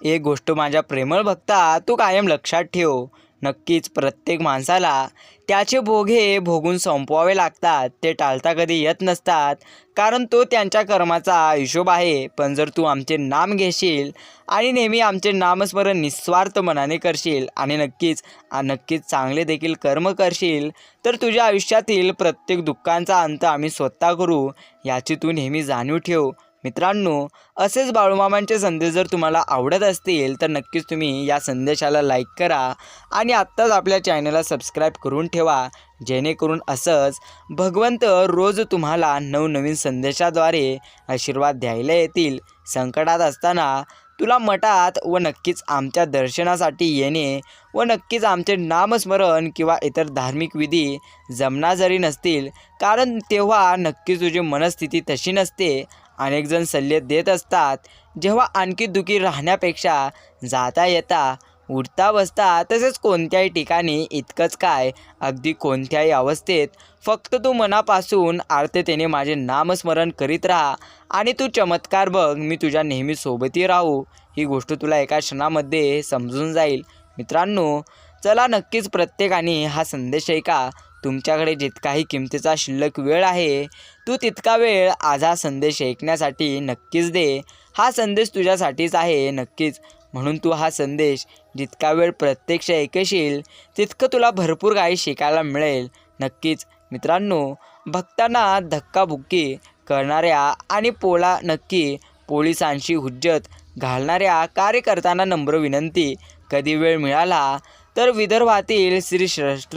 एक गोष्ट माझ्या प्रेमळ भक्ता तू कायम लक्षात ठेव. नक्कीच प्रत्येक माणसाला त्याचे भोगे भोगून संपवावे लागतात. ते टाळता कधी येत नसतात कारण तो त्यांच्या कर्माचा हिशोब आहे. पण जर तू आमचे नाम घेशील आणि नेहमी आमचे नामस्मरण निस्वार्थ मनाने करशील आणि नक्कीच नक्कीच चांगले देखील कर्म करशील तर तुझ्या आयुष्यातील प्रत्येक दुःखांचा अंत आम्ही स्वतः करू याची तू नेहमी जाणीव ठेव. मित्रांनो असेच बाळूमामांचे संदेश जर तुम्हाला आवडत असतील तर नक्कीच तुम्ही या संदेशाला लाईक करा आणि आत्ताच आपल्या चॅनलला सबस्क्राईब करून ठेवा जेणेकरून असंच भगवंत रोज तुम्हाला नवनवीन संदेशाद्वारे आशीर्वाद द्यायला येतील. संकटात असताना तुला मठात व नक्कीच आमच्या दर्शनासाठी येणे व नक्कीच आमचे नामस्मरण किंवा इतर धार्मिक विधी जमना जरी नसतील कारण तेव्हा नक्कीच तुझी मनस्थिती तशी नसते. अनेकजण सल्ले देत असतात. जेव्हा आणखी दुखी राहण्यापेक्षा जाता येता उठता बसता तसेच कोणत्याही ठिकाणी इतकंच काय अगदी कोणत्याही अवस्थेत फक्त तू मनापासून आर्ततेने माझे नामस्मरण करीत राहा आणि तू चमत्कार बघ मी तुझ्या नेहमी सोबती राहू. ही गोष्ट तुला एका क्षणामध्ये समजून जाईल. मित्रांनो चला नक्कीच प्रत्येकाने हा संदेश ऐका. तुमच्याकडे जितकाही किमतीचा शिल्लक वेळ आहे तू तितका वेळ आज हा संदेश ऐकण्यासाठी नक्कीच दे. हा संदेश तुझ्यासाठीच आहे नक्कीच. म्हणून तू हा संदेश जितका वेळ प्रत्यक्ष ऐकशील तितकं तुला भरपूर काही शिकायला मिळेल. नक्कीच. मित्रांनो भक्तांना धक्काबुक्की करणाऱ्या आणि पोला नक्की पोलिसांशी हुज्जत घालणाऱ्या कार्यकर्त्यांना नम्र विनंती. कधी वेळ मिळाला तर विदर्भातील श्रीश्रेष्ठ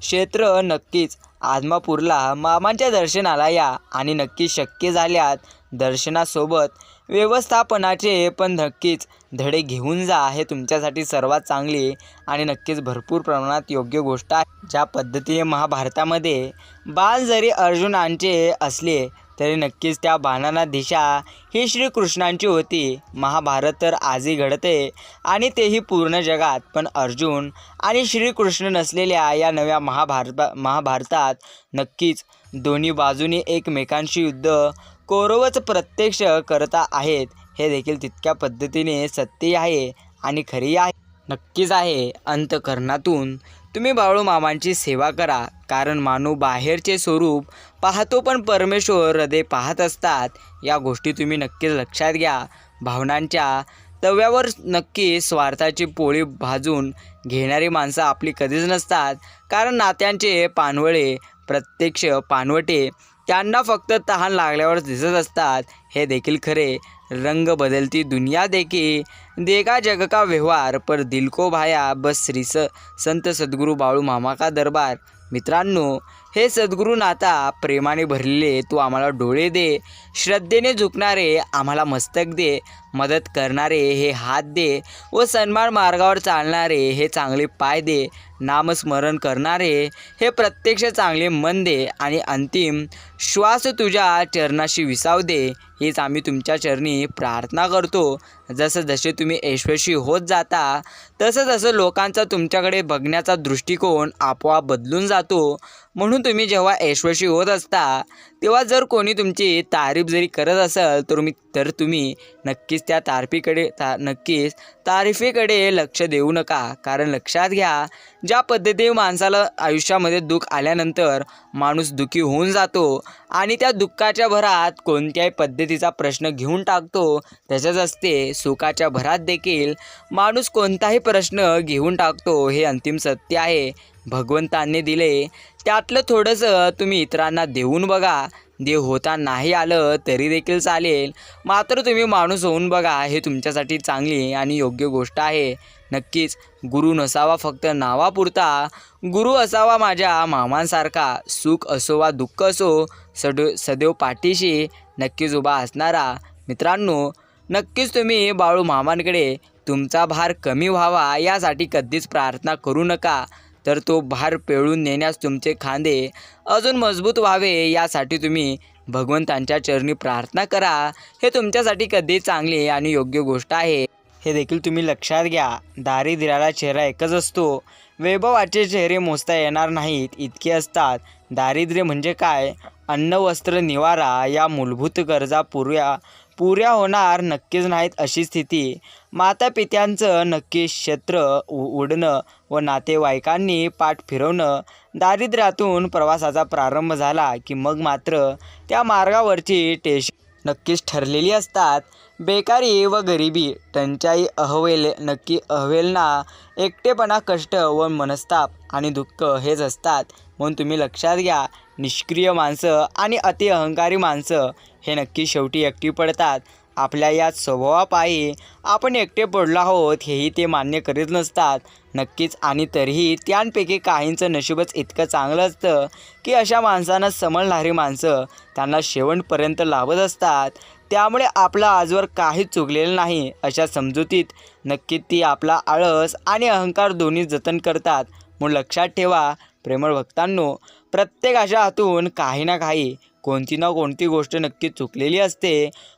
क्षेत्र नक्कीच. आदमापूरला मामांच्या दर्शनाला या आणि नक्की शक्य झाल्यात दर्शनासोबत व्यवस्थापनाचे पण नक्कीच धडे घेऊन जा हे तुमच्यासाठी सर्वात चांगली आणि नक्कीच भरपूर प्रमाणात योग्य गोष्ट आहे. ज्या पद्धतीने महाभारतामध्ये बाल जरी अर्जुनांचे असले तरी नक्कीच त्या बाणांना दिशा ही श्रीकृष्णांची होती. महाभारत तर आजही घडते आणि तेही पूर्ण जगात. पण अर्जुन आणि श्रीकृष्ण नसलेल्या या नव्या महाभारत महाभारतात नक्कीच दोन्ही बाजूनी एकमेकांशी युद्ध कौरवच प्रत्यक्ष करता आहेत. हे देखील तितक्या पद्धतीने सत्य आहे आणि खरी आहे. नक्कीच आहे. अंतकरणातून तुम्ही बाळू मामांची सेवा करा. कारण मानव बाहेरचे स्वरूप पाहतो पण परमेश्वर हृदय पाहत असतात. या गोष्टी तुम्ही नक्कीच लक्षात घ्या. भावनांच्या तव्यावर नक्की स्वार्थाची पोळी भाजून घेणारी माणसं आपली कधीच नसतात. कारण नात्यांचे पानवळे प्रत्यक्ष पानवटे त्यांना फक्त तहान लागल्यावर दिसत असतात. हे देखील खरे. रंग बदलती दुनिया देखी. देगा जग का व्यवहार पर दिल को भाया बस श्री स संत सद्गुरू बाळू मामा का दरबार. मित्रांनो हे सद्गुरूनाथा प्रेमाने भरलेले तू आम्हाला डोळे दे श्रद्धेने झुकणारे आम्हाला मस्तक दे मदत करणारे हे हात दे व सन्मान मार्गावर चालणारे हे चांगले पाय दे नामस्मरण करणारे हे प्रत्यक्ष चांगले मन दे आणि अंतिम श्वास तुझ्या चरणाशी विसाव दे. हीच आम्ही तुमच्या चरणी प्रार्थना करतो. जसं जसे तुम्ही यशस्वी होत जाता तसं तसं लोकांचा तुमच्याकडे बघण्याचा दृष्टिकोन आपोआप बदलून जातो. म्हणून तुम्ही जेव्हा यशस्वी होत असता तेव्हा जर कोणी तुमची तारीफ जरी करत असेल तर मी तर तुम्ही नक्कीच त्या तारफीकडे ता नक्कीच तारीफीकडे लक्ष देऊ नका. कारण लक्षात घ्या ज्या पद्धतीने माणसाला आयुष्यामध्ये दुःख आल्यानंतर माणूस दुःखी होऊन जातो आणि त्या दुःखाच्या भरात कोणत्याही पद्धतीचा प्रश्न घेऊन टाकतो तसंच असते सुखाच्या भरात देखील माणूस कोणताही प्रश्न घेऊन टाकतो हे अंतिम सत्य आहे. भगवंतांनी दिले. त्यातलं थोडंसं तुम्ही इतरांना देऊन बघा. देव होता नाही आलं तरी देखील चालेल. मात्र तुम्ही माणूस होऊन बघा हे तुमच्यासाठी चांगली आणि योग्य गोष्ट आहे. नक्कीच गुरु नसावा फक्त नावापुरता. गुरु असावा माझ्या मामांसारखा. सुख असो वा दुःख असो सड सदैव पाठीशी नक्कीच उभा असणारा. मित्रांनो नक्कीच तुम्ही बाळू मामांकडे तुमचा भार कमी व्हावा यासाठी कधीच प्रार्थना करू नका. तर तो भार पेळून नेण्यास तुमचे खांदे अजून मजबूत व्हावे यासाठी तुम्ही भगवंतांच्या चरणी प्रार्थना करा. हे तुमच्यासाठी कधी चांगली आणि योग्य गोष्ट आहे हे देखील तुम्ही लक्षात घ्या. दारिद्र्याला चेहरा एकच असतो. वैभवाचे चेहरे मोजता येणार नाहीत इतके असतात. दारिद्र्य म्हणजे काय? अन्न वस्त्र निवारा या मूलभूत गरजा पुऱ्या पुऱ्या होणार नक्कीच नाहीत अशी स्थिती. माता पित्यांचं नक्की क्षेत्र उ उडणं व नातेवाईकांनी पाठ फिरवणं दारिद्र्यातून प्रवासाचा प्रारंभ झाला की मग मात्र त्या मार्गावरची टेश नक्कीच ठरलेली असतात. बेकारी व गरिबी टंचाई अहवेल नक्की अहवेलना एकटेपणा कष्ट व मनस्ताप आणि दुःख हेच असतात. म्हणून तुम्ही लक्षात घ्या निष्क्रिय माणसं आणि अति अहंकारी माणसं हे नक्की शेवटी एकटी पडतात. आपल्या या स्वभावापायी आपण एकटे पडलो आहोत हेही ते मान्य करीत नसतात. नक्कीच आणि तरीही त्यांपैकी काहींचं नशीबच इतकं चांगलं असतं की अशा माणसांना समजणारी माणसं त्यांना शेवटपर्यंत लाभत असतात. त्यामुळे आपला आजवर काहीच चुकलेलं नाही अशा समजुतीत नक्की ती आपला आळस आणि अहंकार दोन्ही जतन करतात. म्हणून लक्षात ठेवा प्रेमळ भक्तांनो प्रत्येकाच्या हातून काही ना काही कोणती ना कोणती गोष्ट नक्की चुकलेली असते.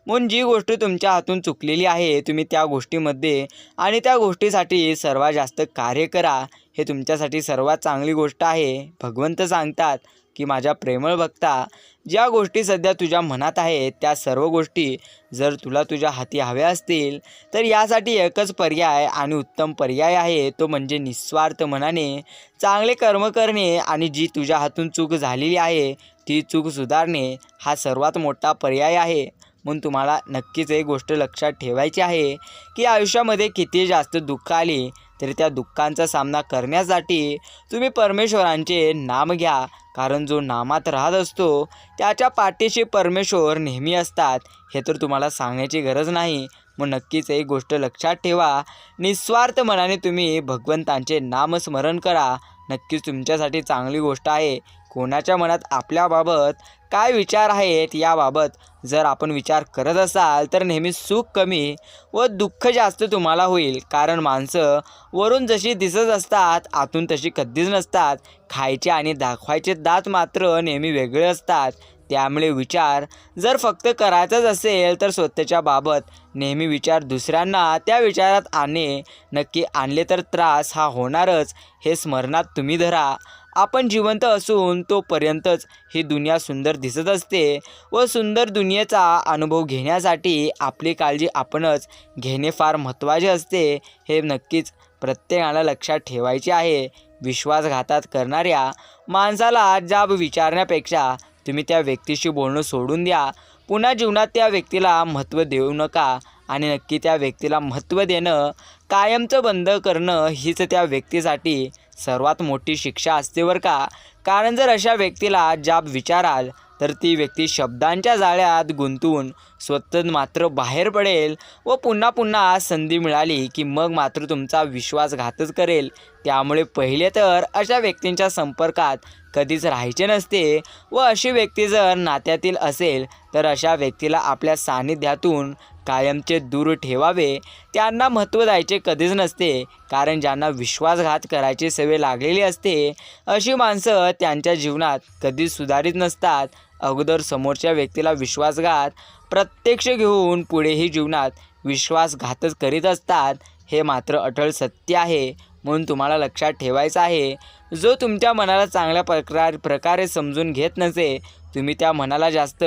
म्हणून जी गोष्ट तुमच्या हातून चुकलेली आहे तुम्ही त्या गोष्टीमध्ये आणि त्या गोष्टीसाठी सर्वात जास्त कार्य करा. हे तुमच्यासाठी सर्वात चांगली गोष्ट आहे. भगवंत सांगतात की माझ्या प्रेमळ भक्ता ज्या गोष्टी सध्या तुझ्या मनात आहेत त्या सर्व गोष्टी जर तुला तुझ्या हाती हव्या असतील तर यासाठी एकच पर्याय आणि उत्तम पर्याय आहे तो म्हणजे निस्वार्थ मनाने चांगले कर्म करणे आणि जी तुझ्या हातून चूक झालेली आहे ती चूक सुधारणे हा सर्वात मोठा पर्याय आहे. म्हणून तुम्हाला नक्कीच एक गोष्ट लक्षात ठेवायची आहे की आयुष्यामध्ये किती जास्त दुःख आली तरी त्या दुःखांचा सामना करण्यासाठी तुम्ही परमेश्वरांचे नाम घ्या. कारण जो नामात राहत असतो त्याच्या पाठीशी परमेश्वर नेहमी असतात हे तर तुम्हाला सांगण्याची गरज नाही. मग नक्कीच एक गोष्ट लक्षात ठेवा. निस्वार्थ मनाने तुम्ही भगवंतांचे नामस्मरण करा. नक्कीच तुमच्यासाठी चांगली गोष्ट आहे. कोणाच्या मनात आपल्याबाबत काय विचार आहेत याबाबत जर आपण विचार करत असाल तर नेहमी सुख कमी व दुःख जास्त तुम्हाला होईल. कारण माणसं वरून जशी दिसत असतात आतून तशी कधीच नसतात. खायचे आणि दाखवायचे दात मात्र नेहमी वेगळे असतात. त्यामुळे विचार जर फक्त करायचाच असेल तर स्वतःच्या बाबत नेहमी विचार दुसऱ्यांना त्या विचारात आणणे नक्की आणले तर त्रास हा होणारच. हे स्मरणात तुम्ही धरा. आपण जिवंत असून तोपर्यंतच ही दुनिया सुंदर दिसत असते व सुंदर दुनियेचा अनुभव घेण्यासाठी आपली काळजी आपणच घेणे फार महत्त्वाचे असते. हे नक्कीच प्रत्येकाला लक्षात ठेवायचे आहे. विश्वासघातात करणाऱ्या माणसाला जाब विचारण्यापेक्षा तुम्ही त्या व्यक्तीशी बोलणं सोडून द्या. पुन्हा जीवनात त्या व्यक्तीला महत्त्व देऊ नका आणि नक्की त्या व्यक्तीला महत्त्व देणं कायमचं बंद करणं हीच त्या व्यक्तीसाठी सर्वात मोठी शिक्षा असते बरं का? कारण जर अशा व्यक्तीला जाब विचाराल तर ती व्यक्ती शब्दांच्या जाळ्यात गुंतून स्वतः मात्र बाहेर पडेल व पुन्हा पुन्हा संधी मिळाली की मग मात्र तुमचा विश्वासघातच करेल. त्यामुळे पहिले तर अशा व्यक्तींच्या संपर्कात कधीच राहायचे नसते व अशी व्यक्ती जर नात्यातील असेल तर अशा व्यक्तीला आपल्या सानिध्यातून कायमचे दूर ठेवावे त्यांना महत्त्व द्यायचे कधीच नसते. कारण ज्यांना विश्वासघात करायची सवय लागलेली असते अशी माणसं त्यांच्या जीवनात कधीच सुधारित नसतात. अगोदर समोरच्या व्यक्तीला विश्वासघात प्रत्यक्ष घेऊन पुढेही जीवनात विश्वासघातच करीत असतात हे मात्र अटळ सत्य आहे. म्हणून तुम्हाला लक्षात ठेवायचं आहे जो तुमच्या मनाला चांगल्या प्रकार प्रकारे समजून घेत नसे तुम्ही त्या मनाला जास्त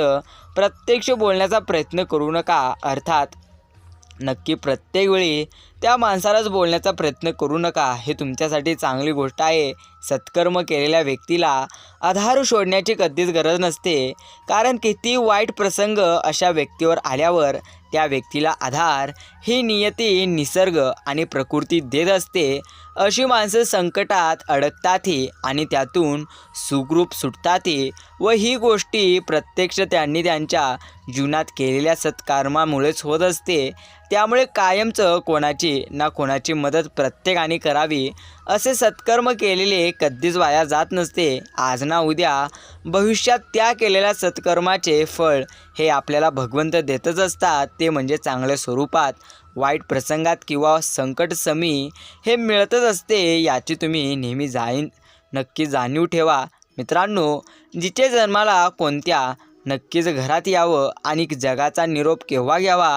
प्रत्यक्ष बोलण्याचा प्रयत्न करू नका. अर्थात नक्की प्रत्येक वेळी त्या माणसालाच बोलण्याचा प्रयत्न करू नका. हे तुमच्यासाठी चांगली गोष्ट आहे. सत्कर्म केलेल्या व्यक्तीला आधार शोधण्याची कधीच गरज नसते. कारण किती वाईट प्रसंग अशा व्यक्तीवर आल्यावर त्या व्यक्तीला आधार ही नियती निसर्ग आणि प्रकृती देत असते. अशी माणसं संकटात अडकतातही आणि त्यातून सुखरूप सुटतातही व ही गोष्टी प्रत्यक्ष त्यांनी त्यांच्या जीवनात केलेल्या सत्कर्मामुळेच होत असते. त्यामुळे कायमचं कोणाची ना कोणाची मदत प्रत्येकाने करावी असे सत्कर्म केलेले कधीच वाया जात नसते. आज ना उद्या भविष्यात त्या केलेल्या सत्कर्माचे फळ हे आपल्याला भगवंत देतच असतात. ते म्हणजे चांगल्या स्वरूपात वाईट प्रसंगात किंवा संकट समी हे मिळतच असते याची तुम्ही नेहमी जाईन नक्की जाणीव ठेवा. मित्रांनो जिचे जन्माला कोणत्या नक्कीच घरात यावं आणि जगाचा निरोप केव्हा घ्यावा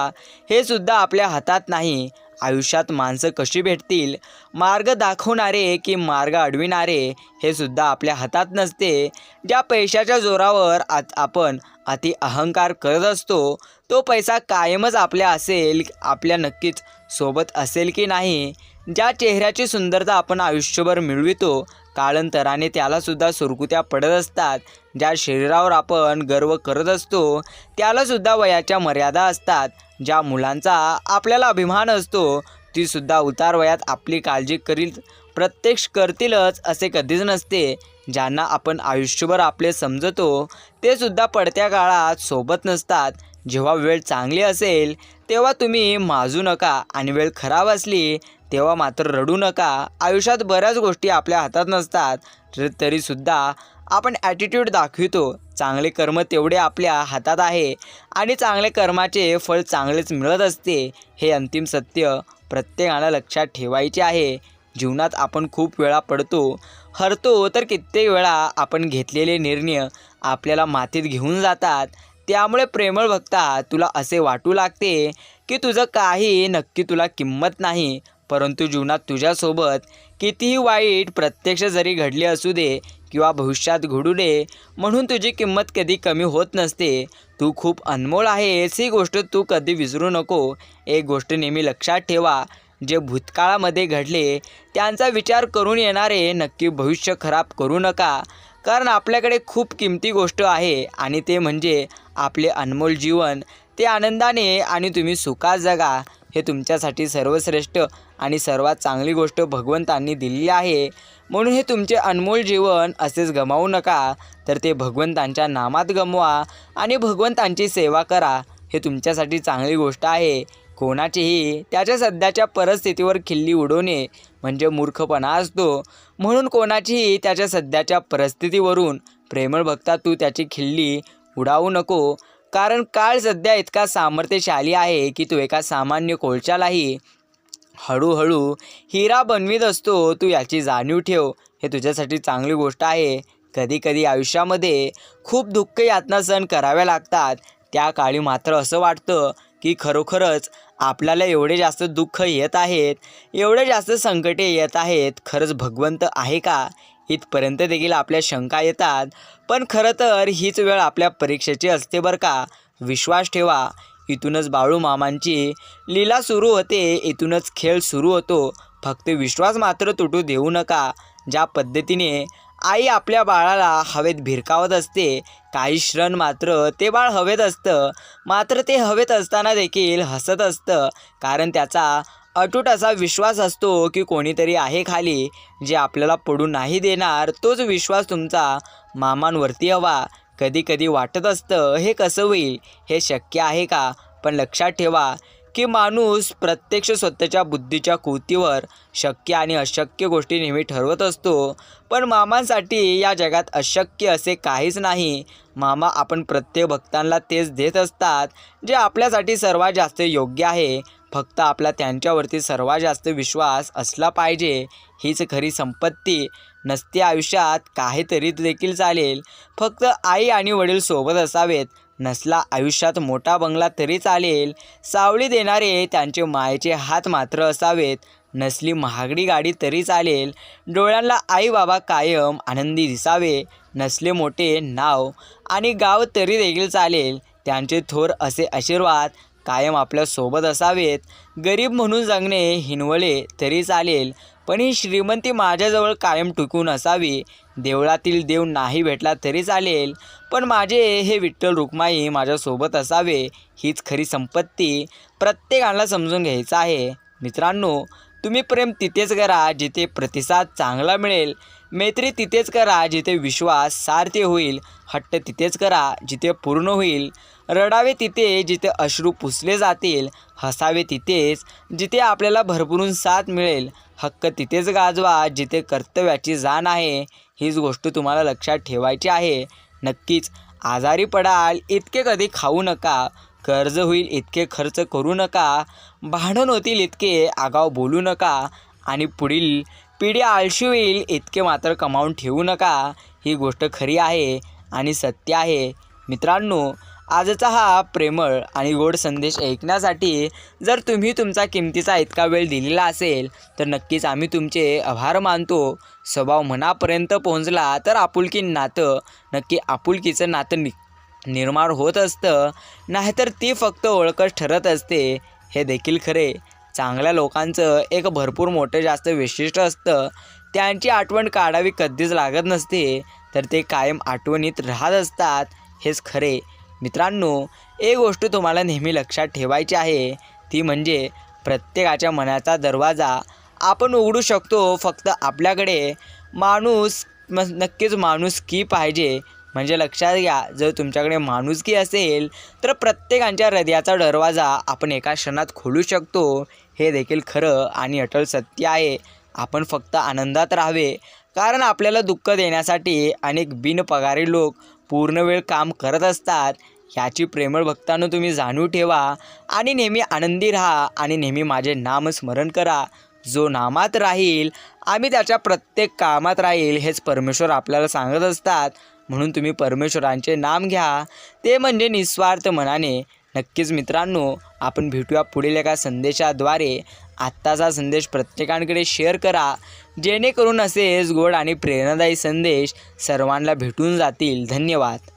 हे सुद्धा आपल्या हातात नाही. आयुष्यात माणसं कशी भेटतील? मार्ग दाखवणारे की मार्ग अडविणारे हे सुद्धा आपल्या हातात नसते. ज्या पैशाच्या जोरावर आत आपण अति अहंकार करत असतो तो पैसा कायमच आपल्या असेल आपल्या नक्कीच सोबत असेल की नाही? ज्या चेहऱ्याची सुंदरता आपण आयुष्यभर मिळवितो कालांतराने त्यालासुद्धा सुरकुत्या पडत असतात. ज्या शरीरावर आपण गर्व करत असतो त्यालासुद्धा वयाच्या मर्यादा असतात. ज्या मुलांचा आपल्याला अभिमान असतो तीसुद्धा उतार वयात आपली काळजी करील प्रत्यक्ष करतीलच असे कधीच नसते. ज्यांना आपण आयुष्यभर आपले समजतो ते सुद्धा पडत्या काळात सोबत नसतात. जेव्हा वेळ चांगली असेल तेव्हा तुम्ही माजू नका आणि वेळ खराब असली तेव्हा मात्र रडू नका. आयुष्यात बऱ्याच गोष्टी आपल्या हातात नसतात. तर तरीसुद्धा आपण ॲटिट्यूड दाखवितो. चांगले कर्म तेवढे आपल्या हातात आहे आणि चांगले कर्माचे फळ चांगलेच मिळत असते. हे अंतिम सत्य प्रत्येकाला लक्षात ठेवायचे आहे. जीवनात आपण खूप वेळा पडतो हरतो तर कित्येक वेळा आपण घेतलेले निर्णय आपल्याला मातीत घेऊन जातात. त्यामुळे प्रेमळ भक्ता तुला असे वाटू लागते की तुझं काही नक्की तुला किंमत नाही. परंतु जीवनात तुझ्यासोबत कितीही वाईट प्रत्यक्ष जरी घडले असू दे किंवा भविष्यात घडू दे म्हणून तुझी किंमत कधी कमी होत नसते. तू खूप अनमोल आहेस ही गोष्ट तू कधी विसरू नको. एक गोष्ट नेहमी लक्षात ठेवा जे भूतकाळामध्ये घडले त्यांचा विचार करून येणारे नक्की भविष्य खराब करू नका. कारण आपल्याकडे खूप किमती गोष्ट आहे आणि ते म्हणजे आपले अनमोल जीवन. ते आनंदाने आणि तुम्ही सुखात जगा. हे तुमच्यासाठी सर्वश्रेष्ठ आणि सर्वात चांगली गोष्ट भगवंतांनी दिलेली आहे. म्हणून हे तुमचे अनमोल जीवन असेच गमावू नका. तर ते भगवंतांच्या नामात गमवा आणि भगवंतांची सेवा करा. हे तुमच्यासाठी चांगली गोष्ट आहे. कोणाचीही त्याच्या सध्याच्या परिस्थितीवर खिल्ली उडवणे म्हणजे मूर्खपणा असतो. म्हणून कोणाचीही त्याच्या सध्याच्या परिस्थितीवरून प्रेमळ भक्ता तू त्याची खिल्ली उडावू नको. कारण काळ सध्या इतका सामर्थ्यशाली आहे की तू एका सामान्य कोळच्यालाही हळूहळू हिरा बनवीत असतो तू याची जाणीव ठेव. हे तुझ्यासाठी चांगली गोष्ट आहे. कधीकधी आयुष्यामध्ये खूप दुःख यातना सहन कराव्या लागतात. त्या काळी मात्र असं वाटतं की खरोखरच आपल्याला एवढे जास्त दुःख येत आहेत एवढे जास्त संकटे येत आहेत खरंच भगवंत आहे का? इथपर्यंत देखील आपल्या शंका येतात. पण खरं तर हीच वेळ आपल्या परीक्षेची असते बरं का? विश्वास ठेवा. इथूनच बाळू मामांची लीला सुरू होते. इथूनच खेळ सुरू होतो. फक्त विश्वास मात्र तुटू देऊ नका. ज्या पद्धतीने आई आपल्या बाळाला हवेत भिरकावत असते काही क्षण मात्र ते बाळ हवेत असतं. मात्र ते हवेत असताना देखील हसत असतं. कारण त्याचा अटूट असा विश्वास असतो की कोणीतरी आहे खाली. जे आपल्याला पडू नाही देणार तोच विश्वास तुमचा. मामांवरती हवा. कधी कधी वाटत असतं हे कसं होईल? हे शक्य आहे का? पण लक्षात ठेवा की माणूस प्रत्यक्ष स्वतःच्या बुद्धीच्या कृतीवर शक्य आणि अशक्य गोष्टी नेहमी ठरवत असतो. पण मामांसाठी या जगात अशक्य असे काहीच नाही. मामा आपण प्रत्येक भक्तांना तेच देत असतात जे आपल्यासाठी सर्वात जास्त योग्य आहे. फक्त आपला त्यांच्यावरती सर्वात जास्त विश्वास असला पाहिजे हीच खरी संपत्ती. नसते आयुष्यात काहीतरी देखील चालेल. फक्त आई आणि वडील सोबत असावेत. नसला आयुष्यात मोठा बंगला तरी चालेल. सावली देणारे त्यांचे मायेचे हात मात्र असावेत. नसली महागडी गाडी तरी चालेल. डोळ्यांना आई बाबा कायम आनंदी दिसावे. नसले मोठे नाव आणि गाव तरी देखील चालेल. त्यांचे थोर असे आशीर्वाद कायम आपल्यासोबत असावेत. गरीब म्हणून जगणे हिनवले तरी चालेल पण ही श्रीमंती माझ्याजवळ कायम टिकून असावी. देवळातील देव नाही भेटला तरी चालेल पण माझे हे विठ्ठल रुक्माई माझ्यासोबत असावे हीच खरी संपत्ती प्रत्येकाला समजून घ्यायचं आहे. मित्रांनो तुम्ही प्रेम तिथेच करा जिथे प्रतिसाद चांगला मिळेल. मैत्री तिथेच करा जिथे विश्वास सार्थ होईल हट्ट तिथेच करा जिथे पूर्ण होईल. रडावे तिथे जिथे अश्रू पुसले जातील हसावे तिथेच जिथे आपल्याला भरभरून साथ मिळेल. हक्क तिथेच गाजवा जिथे कर्तव्याची जाण आहे. हीच गोष्ट तुम्हाला लक्षात ठेवायची आहे. नक्कीच आजारी पडाल इतके कधी खाऊ नका. कर्ज होईल इतके खर्च करू नका. भांडण होतील इतके आगाव बोलू नका. आणि पुढील पिढी आळशी होईल इतके मात्र कमावून ठेवू नका. ही गोष्ट खरी आहे आणि सत्य आहे. मित्रांनो आजचा हा प्रेमळ आणि गोड संदेश ऐकण्यासाठी जर तुम्ही तुमचा किमतीचा इतका वेळ दिलेला असेल तर नक्कीच आम्ही तुमचे आभार मानतो. स्वभाव मनापर्यंत पोहोचला तर आपुलकी नातं नक्की आपुलकीचं नातं नि निर्माण होत असतं. नाहीतर ती फक्त ओळखच ठरत असते. हे देखील खरे. चांगल्या लोकांचं एक भरपूर मोठं जास्त वैशिष्ट्य असतं. त्यांची आठवण काढावी कधीच लागत नसते. तर ते कायम आठवणीत राहत असतात. हेच खरे. मित्रांनो एक गोष्ट तुम्हाला नेहमी लक्षात ठेवायची आहे. ती म्हणजे प्रत्येकाच्या मनाचा दरवाजा आपण उघडू शकतो फक्त आपल्याकडे. माणूस म नक्कीच माणुसकी पाहिजे. म्हणजे लक्षात घ्या जर तुमच्याकडे माणुसकी असेल तर प्रत्येकांच्या हृदयाचा दरवाजा आपण एका क्षणात खोलू शकतो. हे देखील खरं आणि अटल सत्य आहे. आपण फक्त आनंदात राहावे. कारण आपल्याला दुःख देण्यासाठी अनेक बिनपगारी लोक पूर्ण वेळ काम करत असतात. ह्याची प्रेमळ भक्तानं तुम्ही जाणून ठेवा आणि नेहमी आनंदी राहा आणि नेहमी माझे नामस्मरण करा. जो नामात राहील आम्ही त्याच्या प्रत्येक कामात राहील हेच परमेश्वर आपल्याला सांगत असतात. म्हणून तुम्ही परमेश्वरांचे नाम घ्या. ते म्हणजे निस्वार्थ मनाने नक्कीच मित्रांनो आपण भेटूया पुढील एका संदेशाद्वारे. आत्ताचा संदेश प्रत्येकांकडे शेअर करा. जेणेकरून असेच गोड आणि प्रेरणादायी संदेश सर्वांना भेटून जातील. धन्यवाद.